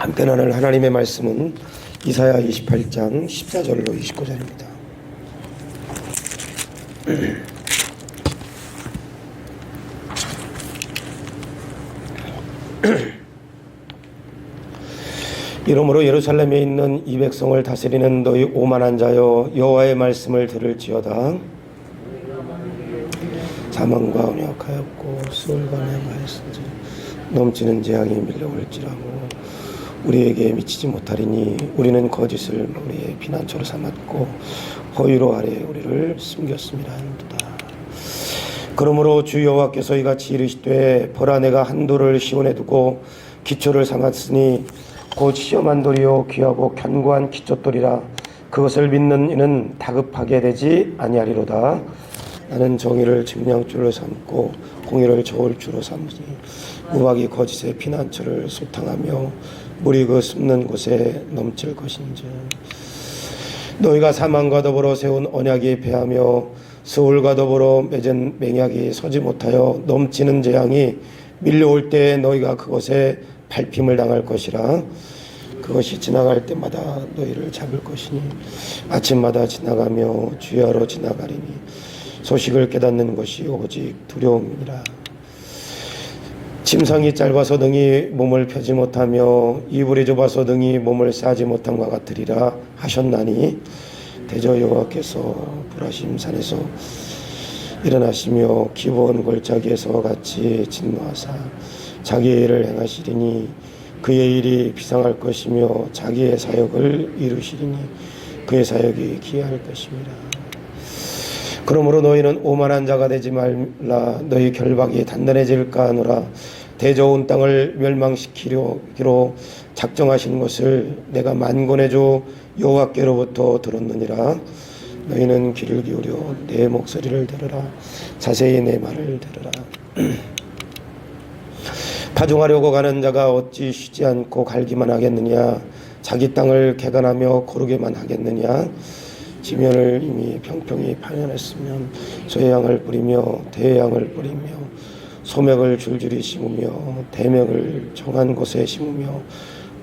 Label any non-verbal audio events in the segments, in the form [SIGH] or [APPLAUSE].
함께 나눌 하나님의 말씀은 이사야 28장 14절로 29절입니다. 이러므로 예루살렘에 있는 이 백성을 다스리는 너희 오만한 자여 여호와의 말씀을 들을지어다 자만과 언약하였고 수월과 내마했은지 넘치는 재앙이 밀려올지라고 우리에게 미치지 못하리니 우리는 거짓을 우리의 피난처로 삼았고 허위로 아래 우리를 숨겼습니다. 그러므로 주 여호와께서 이같이 이르시되 보라 내가 한도를 시온에 두고 기초를 삼았으니 곧 시험한 돌이요 귀하고 견고한 기초돌이라 그것을 믿는 이는 다급하게 되지 아니하리로다. 나는 정의를 증량줄로 삼고 공의를 저울줄로 삼으니 우박이 거짓의 피난처를 소탕하며 물이 그 숨는 곳에 넘칠 것인지. 너희가 사망과 더불어 세운 언약이 패하며 스울과 더불어 맺은 맹약이 서지 못하여 넘치는 재앙이 밀려올 때 너희가 그것에 밟힘을 당할 것이라. 그것이 지나갈 때마다 너희를 잡을 것이니 아침마다 지나가며 주야로 지나가리니 소식을 깨닫는 것이 오직 두려움이라 침상이 짧아서 등이 몸을 펴지 못하며 이불이 좁아서 등이 몸을 싸지 못함과 같으리라 하셨나니 대저 여호와께서 불하심 산에서 일어나시며 기본 골짜기에서 같이 진노하사 자기의 일을 행하시리니 그의 일이 비상할 것이며 자기의 사역을 이루시리니 그의 사역이 기이할 것입니다. 그러므로 너희는 오만한 자가 되지 말라 너희 결박이 단단해질까 하노라 대저온 땅을 멸망시키려기로 작정하신 것을 내가 만군의 주 여호와께로부터 들었느니라. 너희는 귀를 기울여 내 목소리를 들으라. 자세히 내 말을 들으라. [CLEARS THROAT] 파종하려고 가는 자가 어찌 쉬지 않고 갈기만 하겠느냐? 자기 땅을 개간하며 고르게만 하겠느냐? 지면을 이미 평평히 파견했으면 소양을 뿌리며 대양을 뿌리며 소맥을 줄줄이 심으며 대명을 정한 곳에 심으며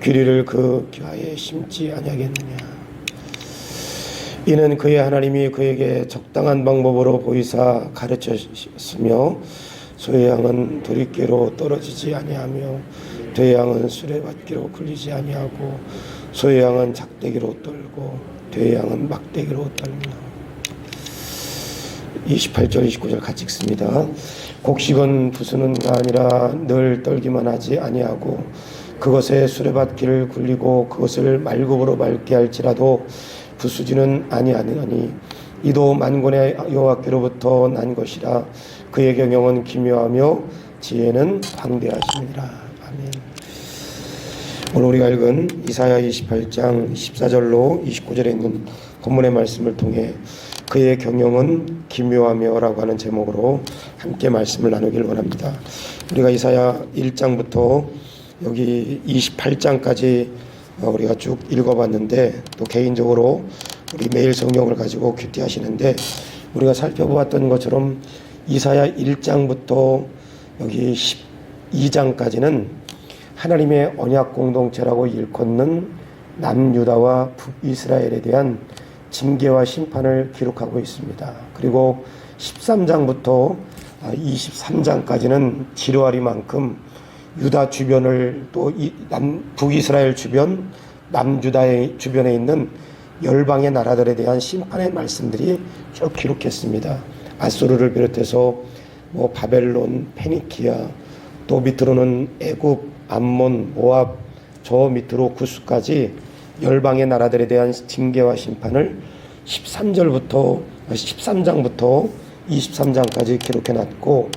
귀리를 그 기와에 심지 아니하겠느냐 이는 그의 하나님이 그에게 적당한 방법으로 보이사 가르쳤으며 소의 양은 도리깨로 떨어지지 아니하며 돼의 양은 수레바퀴로 굴리지 아니하고 소의 양은 작대기로 떨고 돼의 양은 막대기로 떨며 28절 29절 같이 읽습니다. 곡식은 부수는가 아니라 늘 떨기만 하지 아니하고 그것에 수레바퀴를 굴리고 그것을 말굽으로 맑게 할지라도 부수지는 아니하느니 이도 만군의 여호와께로부터 난 것이라 그의 경영은 기묘하며 지혜는 방대하시니라 아멘. 오늘 우리가 읽은 이사야 28장 14절로 29절에 있는 본문의 말씀을 통해 그의 경영은 기묘하며라고 하는 제목으로 함께 말씀을 나누길 원합니다. 우리가 이사야 1장부터 여기 28장까지 우리가 쭉 읽어봤는데 또 개인적으로 우리 매일 성경을 가지고 큐티하시는데 우리가 살펴보았던 것처럼 이사야 1장부터 여기 12장까지는 하나님의 언약 공동체라고 일컫는 남유다와 북이스라엘에 대한 징계와 심판을 기록하고 있습니다. 그리고 13장부터 23장까지는 지루하리만큼 유다 주변을 또 북이스라엘 주변 남유다의 주변에 있는 열방의 나라들에 대한 심판의 말씀들이 쭉 기록했습니다. 아수르를 비롯해서 뭐 바벨론, 페니키아, 또 밑으로는 애굽, 암몬, 모압, 저 밑으로 구스까지 열방의 나라들에 대한 징계와 심판을 13절부터 13장부터 23장까지 기록해 놨고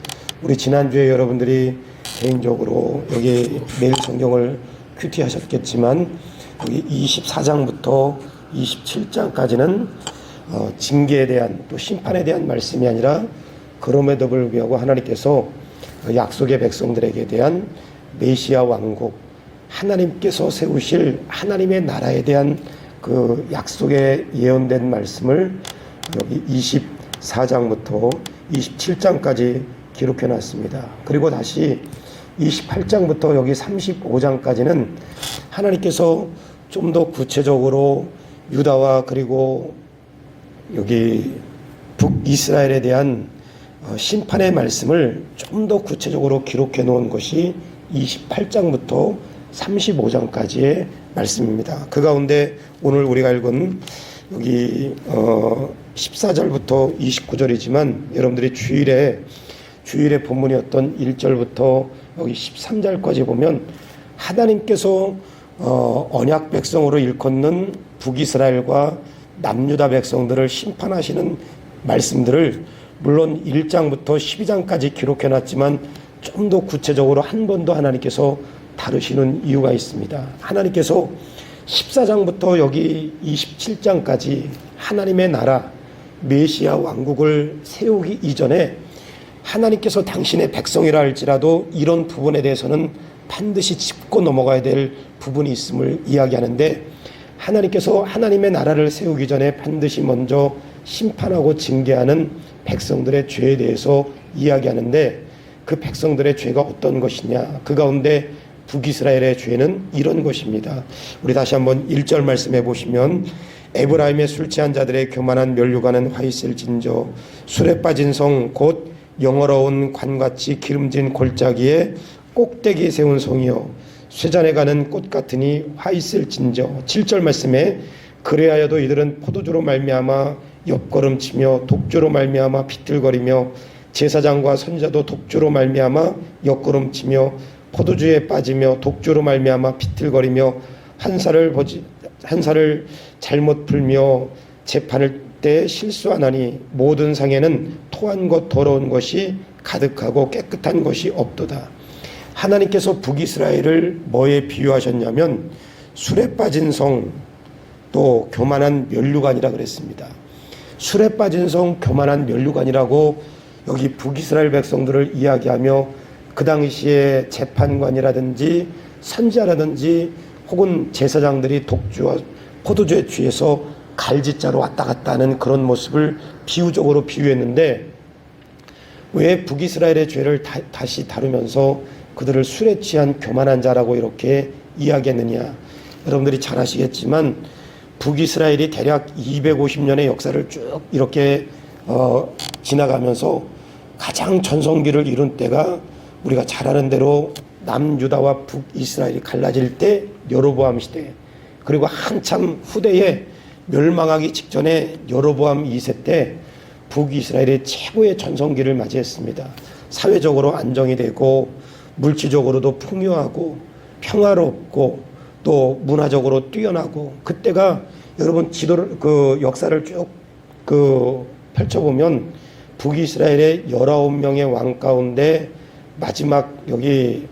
우리 지난주에 여러분들이 개인적으로 여기 매일 성경을 큐티 하셨겠지만 여기 24장부터 27장까지는 어, 징계에 대한 또 심판에 대한 말씀이 아니라 그럼에도 불구하고 하나님께서 그 약속의 백성들에게 대한 메시아 왕국 하나님께서 세우실 하나님의 나라에 대한 그 약속에 예언된 말씀을 여기 24장부터 27장까지 기록해 놨습니다. 그리고 다시 28장부터 여기 35장까지는 하나님께서 좀 더 구체적으로 유다와 그리고 여기 북이스라엘에 대한 어, 심판의 말씀을 좀 더 구체적으로 기록해 놓은 것이 28장부터 35장까지의 말씀입니다. 그 가운데 오늘 우리가 읽은 여기 어 14절부터 29절이지만 여러분들이 주일에 주일의 본문이었던 1절부터 여기 13절까지 보면 하나님께서 어 언약 백성으로 일컫는 북이스라엘과 남유다 백성들을 심판하시는 말씀들을 물론 1장부터 12장까지 기록해 놨지만 좀 더 구체적으로 한 번 더 하나님께서 다루시는 이유가 있습니다. 하나님께서 14장부터 여기 27장까지 하나님의 나라 메시아 왕국을 세우기 이전에 하나님께서 당신의 백성이라 할지라도 이런 부분에 대해서는 반드시 짚고 넘어가야 될 부분이 있음을 이야기하는데 하나님께서 하나님의 나라를 세우기 전에 반드시 먼저 심판하고 징계하는 백성들의 죄에 대해서 이야기하는데 그 백성들의 죄가 어떤 것이냐 그 가운데 북이스라엘의 죄는 이런 것입니다. 우리 다시 한번 1절 말씀해 보시면 에브라임의 술 취한 자들의 교만한 멸류관은 화 있을 진저 술에 빠진 성 곧 영어로운 관같이 기름진 골짜기에 꼭대기에 세운 성이요 쇠잔에 가는 꽃 같으니 화 있을 진저 7절 말씀에 그래하여도 이들은 포도주로 말미암아 옆걸음치며 독주로 말미암아 비틀거리며 제사장과 선자도 독주로 말미암아 옆걸음치며 포도주에 빠지며 독주로 말미암아 비틀거리며 한 살을 보지 한 살을 잘못 풀며 재판을 때 실수하나니 모든 상에는 토한 것 더러운 것이 가득하고 깨끗한 것이 없도다. 하나님께서 북이스라엘을 뭐에 비유하셨냐면 술에 빠진 성 또 교만한 면류관이라 그랬습니다. 술에 빠진 성 교만한 면류관이라고 여기 북이스라엘 백성들을 이야기하며 그 당시에 재판관이라든지 선지자라든지 혹은 제사장들이 독주와 포도주에 취해서 갈지자로 왔다 갔다 하는 그런 모습을 비유적으로 비유했는데 왜 북이스라엘의 죄를 다, 다시 다루면서 그들을 술에 취한 교만한 자라고 이렇게 이야기했느냐. 여러분들이 잘 아시겠지만 북이스라엘이 대략 250년의 역사를 쭉 이렇게 어, 지나가면서 가장 전성기를 이룬 때가 우리가 잘 아는 대로 남유다와 북이스라엘이 갈라질 때 여로보암 시대 그리고 한참 후대에 멸망하기 직전에 여로보암 2세 때 북이스라엘의 최고의 전성기를 맞이했습니다. 사회적으로 안정이 되고 물질적으로도 풍요하고 평화롭고 또 문화적으로 뛰어나고 그때가 여러분 지도를 그 역사를 쭉 그 펼쳐보면 북이스라엘의 19명의 왕 가운데 마지막 여기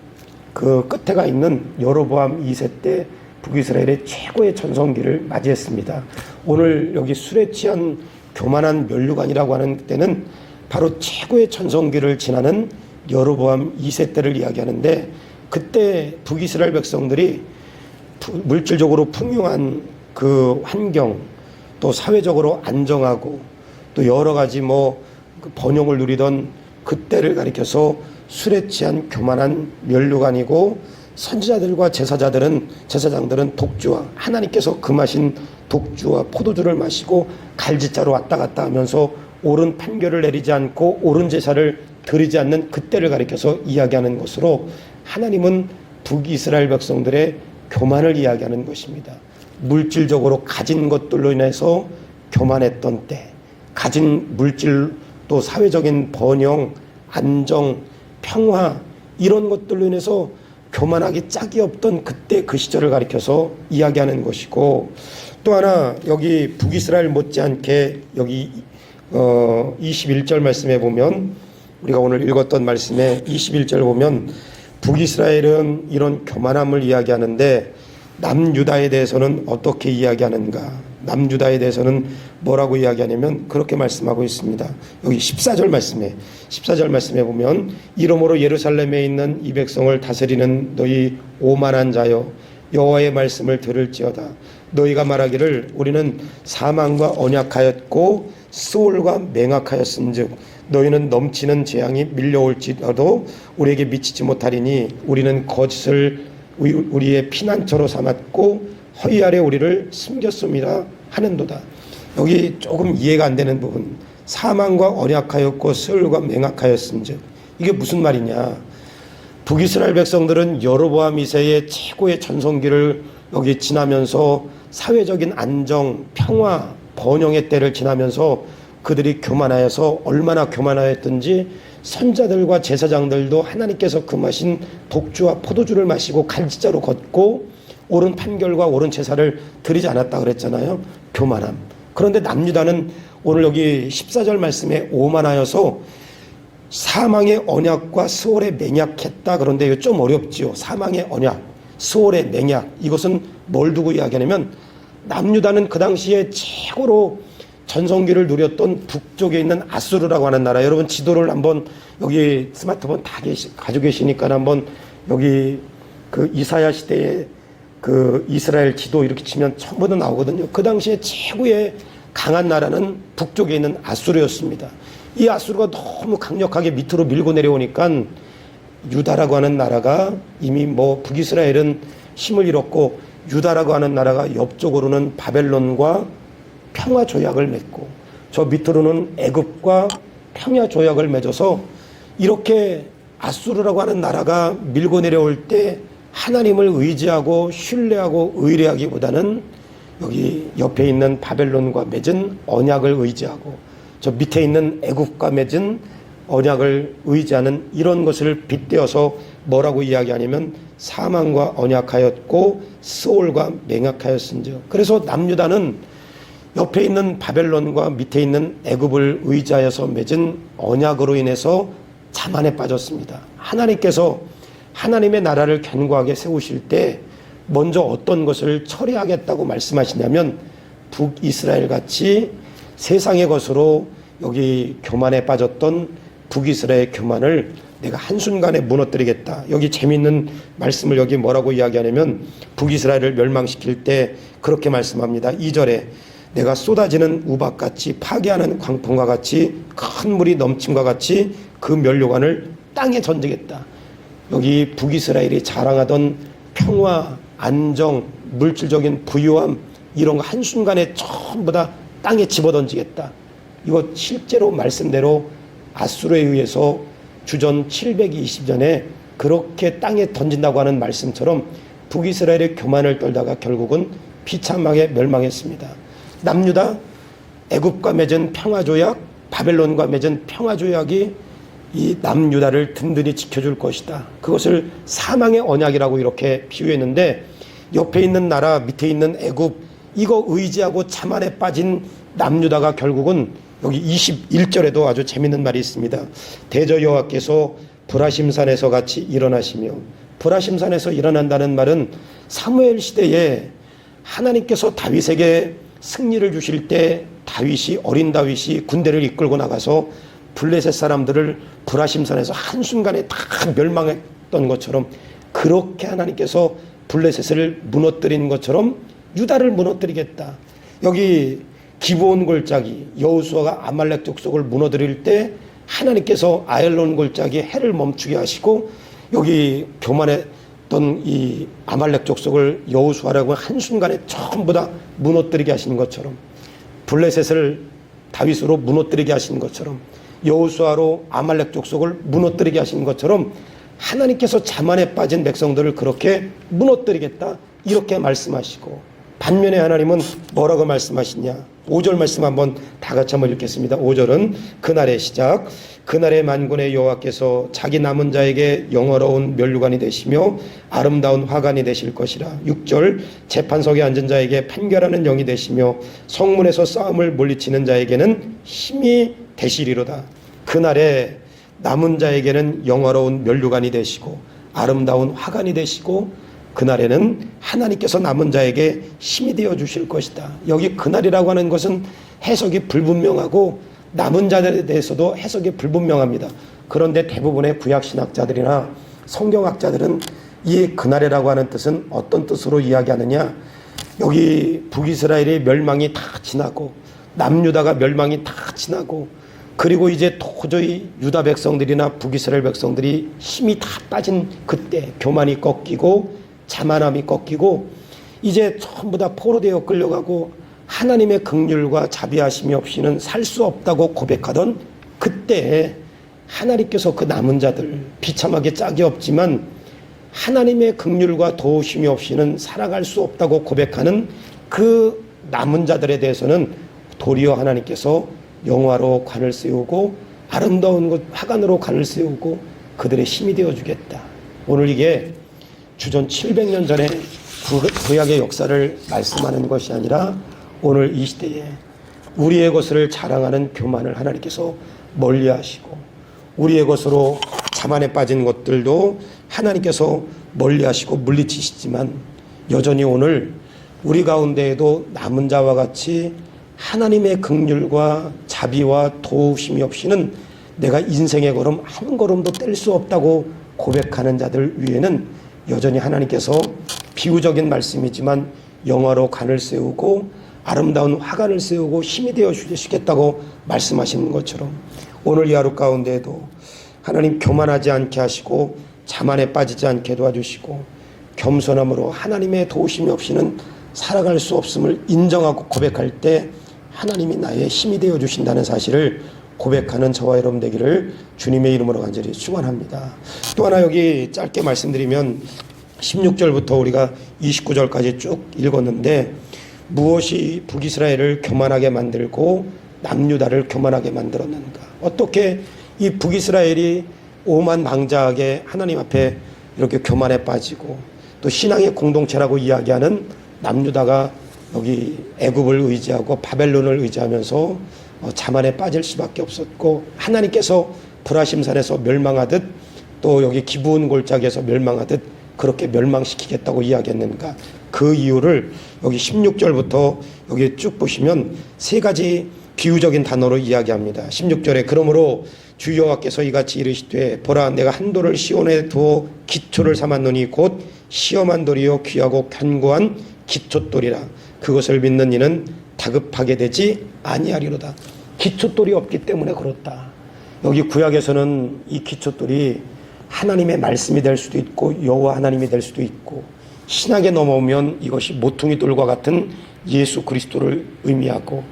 그 끝에가 있는 여로보암 2세 때 북이스라엘의 최고의 전성기를 맞이했습니다. 오늘 여기 술에 취한 교만한 멸류관이라고 하는 때는 바로 최고의 전성기를 지나는 여로보암 2세 때를 이야기하는데 그때 북이스라엘 백성들이 물질적으로 풍요한 그 환경 또 사회적으로 안정하고 또 여러 가지 뭐 번영을 누리던 그때를 가리켜서 술에 취한 교만한 멸류관이고 선지자들과 제사자들은 제사장들은 독주와 하나님께서 금하신 독주와 포도주를 마시고 갈지자로 왔다 갔다 하면서 옳은 판결을 내리지 않고 옳은 제사를 드리지 않는 그때를 가리켜서 이야기하는 것으로 하나님은 북이스라엘 백성들의 교만을 이야기하는 것입니다. 물질적으로 가진 것들로 인해서 교만했던 때, 가진 물질 또 사회적인 번영, 안정, 평화 이런 것들로 인해서 교만하기 짝이 없던 그때 그 시절을 가리켜서 이야기하는 것이고 또 하나 여기 북이스라엘 못지않게 여기 어 21절 말씀에 보면 우리가 오늘 읽었던 말씀에 21절 보면 북이스라엘은 이런 교만함을 이야기하는데 남유다에 대해서는 어떻게 이야기하는가? 남유다에 대해서는 뭐라고 이야기하냐면 그렇게 말씀하고 있습니다. 여기 14절 말씀에 14절 말씀에 보면 이러므로 예루살렘에 있는 이 백성을 다스리는 너희 오만한 자여 여호와의 말씀을 들을지어다. 너희가 말하기를 우리는 사망과 언약하였고 수월과 맹악하였은즉 너희는 넘치는 재앙이 밀려올지라도 우리에게 미치지 못하리니 우리는 거짓을 우리- 우리의 피난처로 삼았고 허위 아래 우리를 숨겼습니다 하는도다. 여기 조금 이해가 안 되는 부분. 사망과 언약하였고 세월과 맹악하였은즉 이게 무슨 말이냐? 북이스라엘 백성들은 여로보암 2세의 최고의 전성기를 여기 지나면서 사회적인 안정, 평화, 번영의 때를 지나면서 그들이 교만하여서 얼마나 교만하였든지 선자들과 제사장들도 하나님께서 금하신 독주와 포도주를 마시고 갈지자로 걷고 옳은 판결과 옳은 제사를 드리지 않았다 그랬잖아요. 교만함. 그런데 남유다는 오늘 여기 14절 말씀에 오만하여서 사망의 언약과 수월의 맹약했다. 그런데 이거 좀 어렵지요. 사망의 언약, 수월의 맹약. 이것은 뭘 두고 이야기하냐면 남유다는 그 당시에 최고로 전성기를 누렸던 북쪽에 있는 아수르라고 하는 나라. 여러분 지도를 한번 여기 스마트폰 다 계시, 가지고 계시니까 한번 여기 그 이사야 시대의 그 이스라엘 지도 이렇게 치면 전부 다 나오거든요. 그 당시에 최고의 강한 나라는 북쪽에 있는 아수르였습니다. 이 아수르가 너무 강력하게 밑으로 밀고 내려오니까 유다라고 하는 나라가 이미 뭐 북이스라엘은 힘을 잃었고 유다라고 하는 나라가 옆쪽으로는 바벨론과 평화 조약을 맺고 저 밑으로는 애굽과 평화 조약을 맺어서 이렇게 아수르라고 하는 나라가 밀고 내려올 때 하나님을 의지하고 신뢰하고 의뢰하기보다는 여기 옆에 있는 바벨론과 맺은 언약을 의지하고 저 밑에 있는 애굽과 맺은 언약을 의지하는 이런 것을 빗대어서 뭐라고 이야기하냐면 사망과 언약하였고 스올과 맹약하였은즉 그래서 남유다는 옆에 있는 바벨론과 밑에 있는 애굽을 의지하여서 맺은 언약으로 인해서 자만에 빠졌습니다. 하나님께서 하나님의 나라를 견고하게 세우실 때 먼저 어떤 것을 처리하겠다고 말씀하시냐면 북이스라엘 같이 세상의 것으로 여기 교만에 빠졌던 북이스라엘 교만을 내가 한순간에 무너뜨리겠다. 여기 재미있는 말씀을 여기 뭐라고 이야기하냐면 북이스라엘을 멸망시킬 때 그렇게 말씀합니다. 2절에 내가 쏟아지는 우박같이 파괴하는 광풍과 같이 큰 물이 넘침과 같이 그 멸류관을 땅에 던지겠다. 여기 북이스라엘이 자랑하던 평화, 안정, 물질적인 부유함 이런 거 한순간에 전부 다 땅에 집어던지겠다. 이거 실제로 말씀대로 아수르에 의해서 주전 720년에 그렇게 땅에 던진다고 하는 말씀처럼 북이스라엘의 교만을 떨다가 결국은 비참하게 멸망했습니다. 남유다 애굽과 맺은 평화 조약, 바벨론과 맺은 평화 조약이 이 남유다를 든든히 지켜줄 것이다. 그것을 사망의 언약이라고 이렇게 비유했는데 옆에 있는 나라, 밑에 있는 애굽 이거 의지하고 자만에 빠진 남유다가 결국은 여기 21절에도 아주 재밌는 말이 있습니다. 대저 여호와께서 브라심산에서 같이 일어나시며 브라심산에서 일어난다는 말은 사무엘 시대에 하나님께서 다윗에게 승리를 주실 때 다윗이 어린 다윗이 군대를 이끌고 나가서 블레셋 사람들을 브라심산에서 한순간에 다 멸망했던 것처럼 그렇게 하나님께서 블레셋을 무너뜨린 것처럼 유다를 무너뜨리겠다. 여기 기브온 골짜기 여호수아가 아말렉 족속을 무너뜨릴 때 하나님께서 아엘론 골짜기에 해를 멈추게 하시고 여기 교만했던 이 아말렉 족속을 여호수아라고 한순간에 전부 다 무너뜨리게 하신 것처럼 블레셋을 다윗으로 무너뜨리게 하신 것처럼 여호수아로 아말렉 족속을 무너뜨리게 하신 것처럼 하나님께서 자만에 빠진 백성들을 그렇게 무너뜨리겠다. 이렇게 말씀하시고 반면에 하나님은 뭐라고 말씀하시냐? 5절 말씀 한번 다 같이 한번 읽겠습니다. 5절은 그날의 시작. 그날의 만군의 여호와께서 자기 남은 자에게 영어로운 면류관이 되시며 아름다운 화관이 되실 것이라. 6절 재판석에 앉은 자에게 판결하는 영이 되시며 성문에서 싸움을 물리치는 자에게는 힘이 되시리로다 그날에 남은 자에게는 영화로운 면류관이 되시고 아름다운 화관이 되시고 그날에는 하나님께서 남은 자에게 힘이 되어 주실 것이다. 여기 그날이라고 하는 것은 해석이 불분명하고 남은 자들에 대해서도 해석이 불분명합니다. 그런데 대부분의 구약 신학자들이나 성경학자들은 이 그날이라고 하는 뜻은 어떤 뜻으로 이야기하느냐? 여기 북이스라엘의 멸망이 다 지나고 남유다가 멸망이 다 지나고 그리고 이제 도저히 유다 백성들이나 북이스라엘 백성들이 힘이 다 빠진 그때 교만이 꺾이고 자만함이 꺾이고 이제 전부 다 포로되어 끌려가고 하나님의 긍휼과 자비하심이 없이는 살 수 없다고 고백하던 그때 하나님께서 그 남은 자들 비참하게 짝이 없지만 하나님의 긍휼과 도우심이 없이는 살아갈 수 없다고 고백하는 그 남은 자들에 대해서는 도리어 하나님께서 영화로 관을 세우고 아름다운 것 화관으로 관을 세우고 그들의 힘이 되어 주겠다. 오늘 이게 주전 700년 전에 구- 구약의 역사를 말씀하는 것이 아니라 오늘 이 시대에 우리의 것을 자랑하는 교만을 하나님께서 멀리 하시고 우리의 것으로 자만에 빠진 것들도 하나님께서 멀리 하시고 물리치시지만 여전히 오늘 우리 가운데에도 남은 자와 같이 하나님의 긍휼과 자비와 도우심이 없이는 내가 인생의 걸음 한 걸음도 뗄 수 없다고 고백하는 자들 위에는 여전히 하나님께서 비유적인 말씀이지만 영화로 간을 세우고 아름다운 화관을 세우고 힘이 되어 주시겠다고 말씀하시는 것처럼 오늘 이 하루 가운데에도 하나님 교만하지 않게 하시고 자만에 빠지지 않게 도와주시고 겸손함으로 하나님의 도우심이 없이는 살아갈 수 없음을 인정하고 고백할 때 하나님이 나의 힘이 되어 주신다는 사실을 고백하는 저와 여러분 되기를 주님의 이름으로 간절히 축원합니다. 또 하나 여기 짧게 말씀드리면 16절부터 우리가 29절까지 쭉 읽었는데 무엇이 북이스라엘을 교만하게 만들고 남유다를 교만하게 만들었는가? 어떻게 이 북이스라엘이 오만 망자하게 하나님 앞에 이렇게 교만에 빠지고 또 신앙의 공동체라고 이야기하는 남유다가 여기 애굽을 의지하고 바벨론을 의지하면서 어, 자만에 빠질 수밖에 없었고 하나님께서 불하심산에서 멸망하듯 또 여기 기부온 골짜기에서 멸망하듯 그렇게 멸망시키겠다고 이야기했는가 그 이유를 여기 16절부터 여기 쭉 보시면 세 가지 비유적인 단어로 이야기합니다. 16절에 그러므로 주 여호와께서 이같이 이르시되 보라 내가 한 돌을 시온에 두어 기초를 삼았노니 곧 시험한 돌이요 귀하고 견고한 기초돌이라 그것을 믿는 이는 다급하게 되지 아니하리로다. 기초돌이 없기 때문에 그렇다. 여기 구약에서는 이 기초돌이 하나님의 말씀이 될 수도 있고 여호와 하나님이 될 수도 있고 신약에 넘어오면 이것이 모퉁이 돌과 같은 예수 그리스도를 의미하고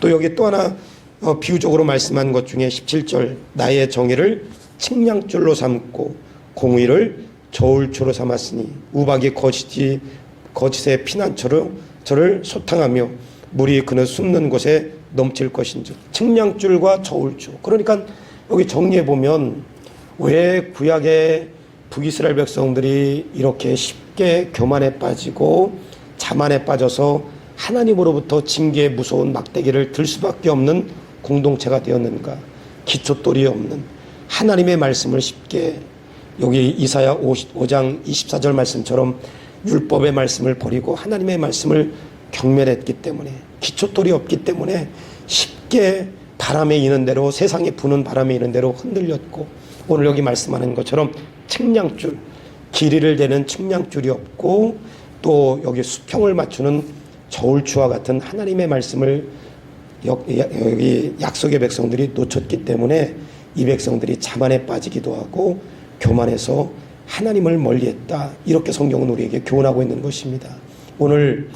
또 여기 또 하나 어, 비유적으로 말씀한 것 중에 17절 나의 정의를 측량줄로 삼고 공의를 저울추로 삼았으니 우박이 거짓이 거짓의 피난처로 저를 소탕하며 물이 그는 숨는 곳에 넘칠 것인즉 측량줄과 저울추 그러니까 여기 정리해 보면 왜 구약의 북이스라엘 백성들이 이렇게 쉽게 교만에 빠지고 자만에 빠져서 하나님으로부터 징계의 무서운 막대기를 들 수밖에 없는 공동체가 되었는가? 기초돌이 없는 하나님의 말씀을 쉽게 여기 이사야 55장 24절 말씀처럼 율법의 말씀을 버리고 하나님의 말씀을 경멸했기 때문에 기초돌이 없기 때문에 쉽게 바람에 이는 대로 세상에 부는 바람에 이는 대로 흔들렸고 오늘 여기 말씀하는 것처럼 측량줄 길이를 대는 측량줄이 없고 또 여기 수평을 맞추는 저울추와 같은 하나님의 말씀을 여- 여기 약속의 백성들이 놓쳤기 때문에 이 백성들이 자만에 빠지기도 하고 교만해서 하나님을 멀리했다 이렇게 성경은 우리에게 교훈하고 있는 것입니다. 오늘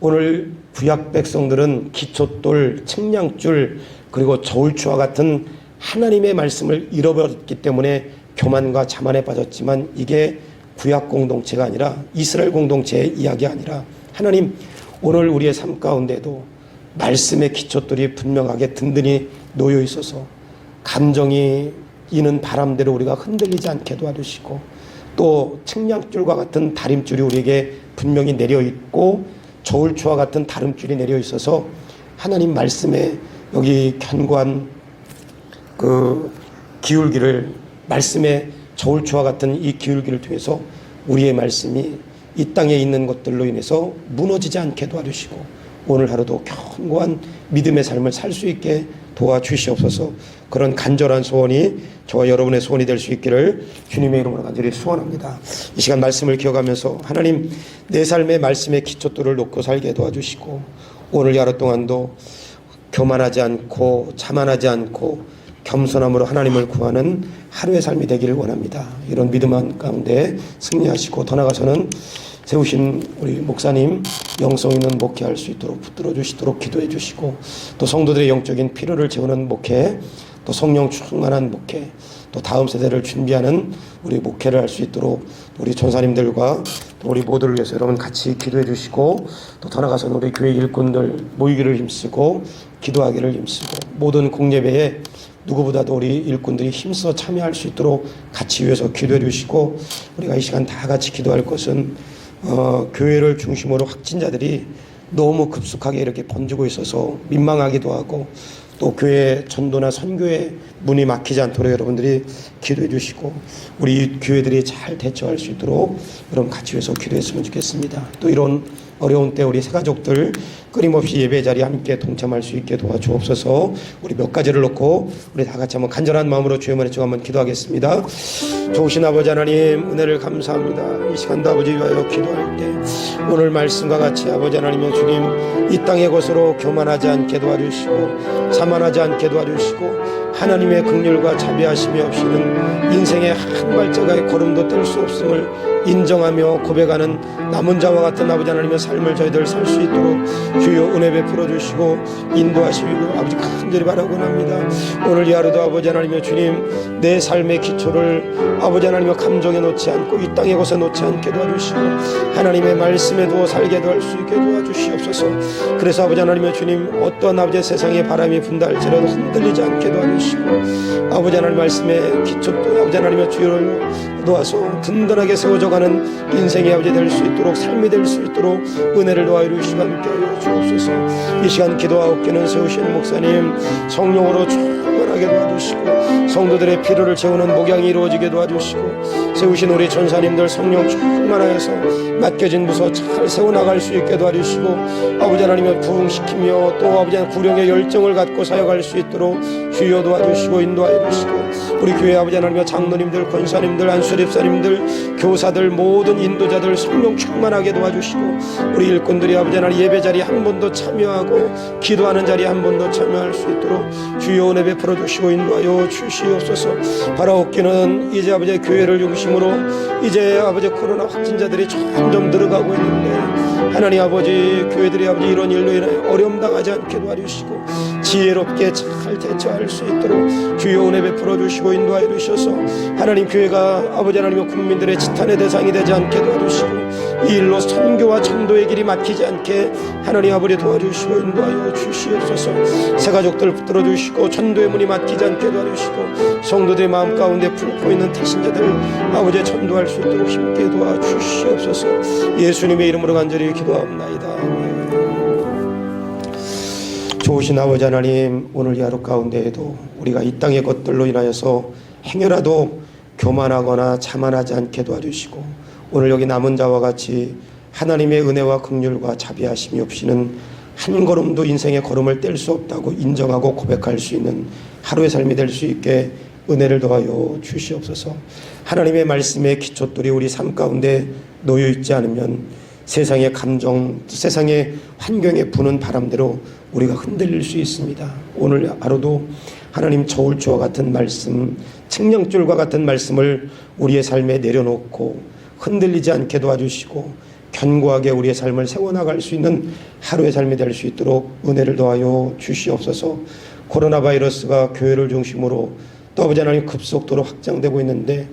오늘 구약 백성들은 기초돌, 측량줄 그리고 저울추와 같은 하나님의 말씀을 잃어버렸기 때문에 교만과 자만에 빠졌지만 이게 구약 공동체가 아니라 이스라엘 공동체의 이야기 아니라 하나님 오늘 우리의 삶 가운데도 말씀의 기초들이 분명하게 든든히 놓여 있어서 감정이 이는 바람대로 우리가 흔들리지 않게 도와주시고 또 측량줄과 같은 다림줄이 우리에게 분명히 내려 있고 저울추와 같은 다림줄이 내려 있어서 하나님 말씀에 여기 견고한 그 기울기를 말씀의 저울추와 같은 이 기울기를 통해서 우리의 말씀이 이 땅에 있는 것들로 인해서 무너지지 않게 도와주시고 오늘 하루도 견고한 믿음의 삶을 살 수 있게 도와주시옵소서 그런 간절한 소원이 저와 여러분의 소원이 될 수 있기를 주님의 이름으로 간절히 소원합니다. 이 시간 말씀을 기억하면서 하나님 내 삶의 말씀의 기초돌을 놓고 살게 도와주시고 오늘 하루 동안도 교만하지 않고 자만하지 않고 겸손함으로 하나님을 구하는 하루의 삶이 되기를 원합니다. 이런 믿음 가운데 승리하시고 더 나아가서는 세우신 우리 목사님 영성 있는 목회할 수 있도록 붙들어 주시도록 기도해 주시고 또 성도들의 영적인 필요를 채우는 목회 또 성령 충만한 목회 또 다음 세대를 준비하는 우리 목회를 할 수 있도록 우리 전사님들과 또 우리 모두를 위해서 여러분 같이 기도해 주시고 또더 나아가서는 우리 교회 일꾼들 모이기를 힘쓰고 기도하기를 힘쓰고 모든 공예배에 누구보다도 우리 일꾼들이 힘써 참여할 수 있도록 같이 위해서 기도해 주시고 우리가 이 시간 다 같이 기도할 것은 어, 교회를 중심으로 확진자들이 너무 급속하게 이렇게 번지고 있어서 민망하기도 하고 또 교회 전도나 선교에 문이 막히지 않도록 여러분들이 기도해 주시고 우리 교회들이 잘 대처할 수 있도록 여러분 같이 위해서 기도했으면 좋겠습니다. 또 이런 어려운 때 우리 새가족들 끊임없이 예배 자리에 함께 동참할 수 있게 도와주옵소서. 우리 몇 가지를 놓고 우리 다 같이 한번 간절한 마음으로 주의 말에 좀 한번 기도하겠습니다. 좋으신 아버지 하나님 은혜를 감사합니다. 이 시간도 아버지 위하여 기도할 때 오늘 말씀과 같이 아버지 하나님의 주님 이 땅의 것으로 교만하지 않게 도와주시고 자만하지 않게 도와주시고 하나님의 긍휼과 자비하심이 없이는 인생의 한 발자국의 걸음도 뗄 수 없음을 인정하며 고백하는 남은 자와 같은 아버지 하나님의 삶을 저희들 살 수 있도록 주여 은혜 베풀어 주시고 인도하시고 아버지 간절히 바라곤 합니다. 오늘 이 하루도 아버지 하나님의 주님 내 삶의 기초를 아버지 하나님의 감정에 놓지 않고 이 땅의 곳에 놓지 않게 도와주시고 하나님의 말씀에 두어 살게 도 할 수 있게 도와주시옵소서. 그래서 아버지 하나님의 주님 어떤 아버지 세상의 바람이 분다 할지라도 흔들리지 않게 도와주시고 아버지 하나님 말씀에 기초도 아버지 하나님의 주여를 놓아서 든든하게 세워져가는 인생의 아버지 될 수 있도록 삶이 될 수 있도록 은혜를 도하여 주시고 함께 하여 주옵소서. 이 시간 기도하옵기는 세우시는 목사님 성령으로 충만하게 도와주시고 성도들의 필요를 채우는 목양이 이루어지게 도와주시고 세우신 우리 전사님들 성령 충만하여서 맡겨진 부서 잘 세워나갈 수 있게 도와주시고 아버지 하나님의 부흥시키며 또 아버지 하나님 구령의 열정을 갖고 사역할 수 있도록 주여 도와주시고 인도하여 주시고 우리 교회 아버지 하나님의 장로님들 권사님들 안수립사님들 교사들 모든 인도자들 성령 충만하게 도와주시고 우리 일꾼들이 아버지 하나님 예배 자리에 한 번 더 참여하고 기도하는 자리에 한 번 더 참여할 수 있도록 주여 은혜 베풀어 주시고 인도하여 주시옵소서. 바라옵기는 이제 아버지 교회를 중심으로 이제 아버지 코로나 확진자들이 점점 늘어가고 있는데 하나님 아버지 교회들이 아버지 이런 일로 인해 어려움 당하지 않게 도와주시고 지혜롭게 잘 대처할 수 있도록 주여 은혜 베풀어 주시고 인도하여 주셔서 하나님 교회가 아버지 하나님의 국민들의 지탄의 대상이 되지 않게 도와주시고 이 일로 선교와 전도의 길이 막히지 않게 하나님 아버지 도와주시고 인도하여 주시옵소서. 새 가족들 붙들어 주시고 전도의 문이 막히지 않게 도와주시고 성도들의 마음 가운데 품고 있는 태신자들 아버지 전도할 수 있도록 힘께 도와주시옵소서. 예수님의 이름으로 간절히 기도합나이다. 아멘. 좋으신 아버지 하나님 오늘 이 하루 가운데에도 우리가 이 땅의 것들로 인하여서 행여라도 교만하거나 자만하지 않게 도와주시고 오늘 여기 남은 자와 같이 하나님의 은혜와 긍휼과 자비하심이 없이는 한 걸음도 인생의 걸음을 뗄 수 없다고 인정하고 고백할 수 있는 하루의 삶이 될 수 있게 은혜를 더하여 주시옵소서. 하나님의 말씀의 기초들이 우리 삶 가운데 놓여 있지 않으면 세상의 감정, 세상의 환경에 부는 바람대로 우리가 흔들릴 수 있습니다. 오늘 하루도 하나님 저울주와 같은 말씀, 측량줄과 같은 말씀을 우리의 삶에 내려놓고 흔들리지 않게 도와주시고 견고하게 우리의 삶을 세워나갈 수 있는 하루의 삶이 될 수 있도록 은혜를 더하여 주시옵소서. 코로나 바이러스가 교회를 중심으로 또 아버지 하나님 급속도로 확장되고 있는데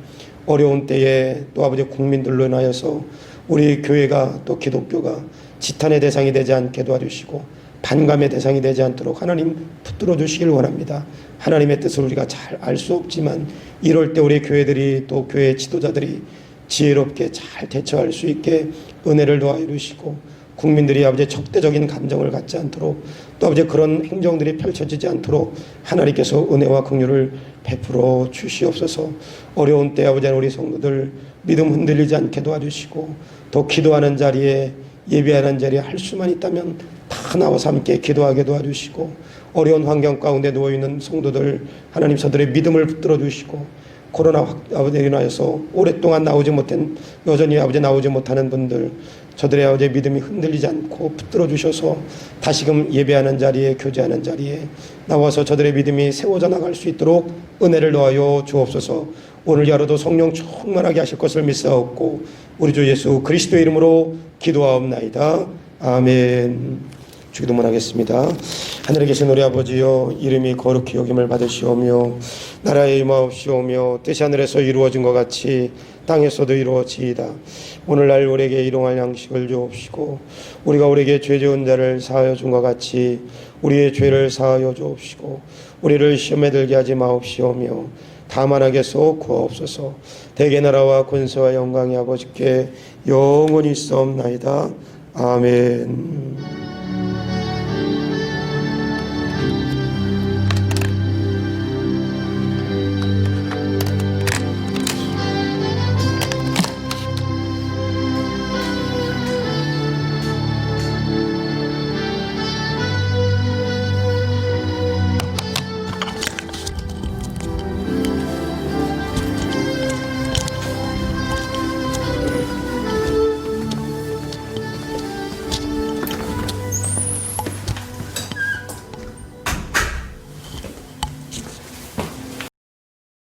어려운 때에 또 아버지 국민들로 인하여서 우리 교회가 또 기독교가 지탄의 대상이 되지 않게 도와주시고 반감의 대상이 되지 않도록 하나님 붙들어 주시길 원합니다. 하나님의 뜻을 우리가 잘 알 수 없지만 이럴 때 우리 교회들이 또 교회 지도자들이 지혜롭게 잘 대처할 수 있게 은혜를 도와여 주시고 국민들이 아버지 적대적인 감정을 갖지 않도록 또 아버지 그런 행정들이 펼쳐지지 않도록 하나님께서 은혜와 긍휼을 베풀어 주시옵소서 어려운 때 아버지 우리 성도들 믿음 흔들리지 않게 도와주시고 또 기도하는 자리에 예배하는 자리에 할 수만 있다면 다 나와서 함께 기도하게 도와주시고 어려운 환경 가운데 누워 있는 성도들 하나님 저들의 믿음을 붙들어 주시고 코로나 확대로 인하여서 오랫동안 나오지 못한 여전히 아버지 나오지 못하는 분들 저들의 아버지 믿음이 흔들리지 않고 붙들어 주셔서 다시금 예배하는 자리에 교제하는 자리에 나와서 저들의 믿음이 세워져 나갈 수 있도록 은혜를 더하여 주옵소서. 오늘 하루도 성령 충만하게 하실 것을 믿사옵고 우리 주 예수 그리스도의 이름으로 기도하옵나이다. 아멘. 주기도문 하겠습니다. 하늘에 계신 우리 아버지여 이름이 거룩히 여김을 받으시오며 나라의 임하옵시오며 뜻이 하늘에서 이루어진 것 같이 땅에서도 이루어지이다. 오늘날 우리에게 일용할 양식을 주옵시고 우리가 우리에게 죄 지은 자를 사하여 준 것 같이 우리의 죄를 사하여 주옵시고 우리를 시험에 들게 하지 마옵시오며 다만 하게서 구하옵소서 대개 나라와 권세와 영광이 아버지께 영원히 있사옵나이다. 아멘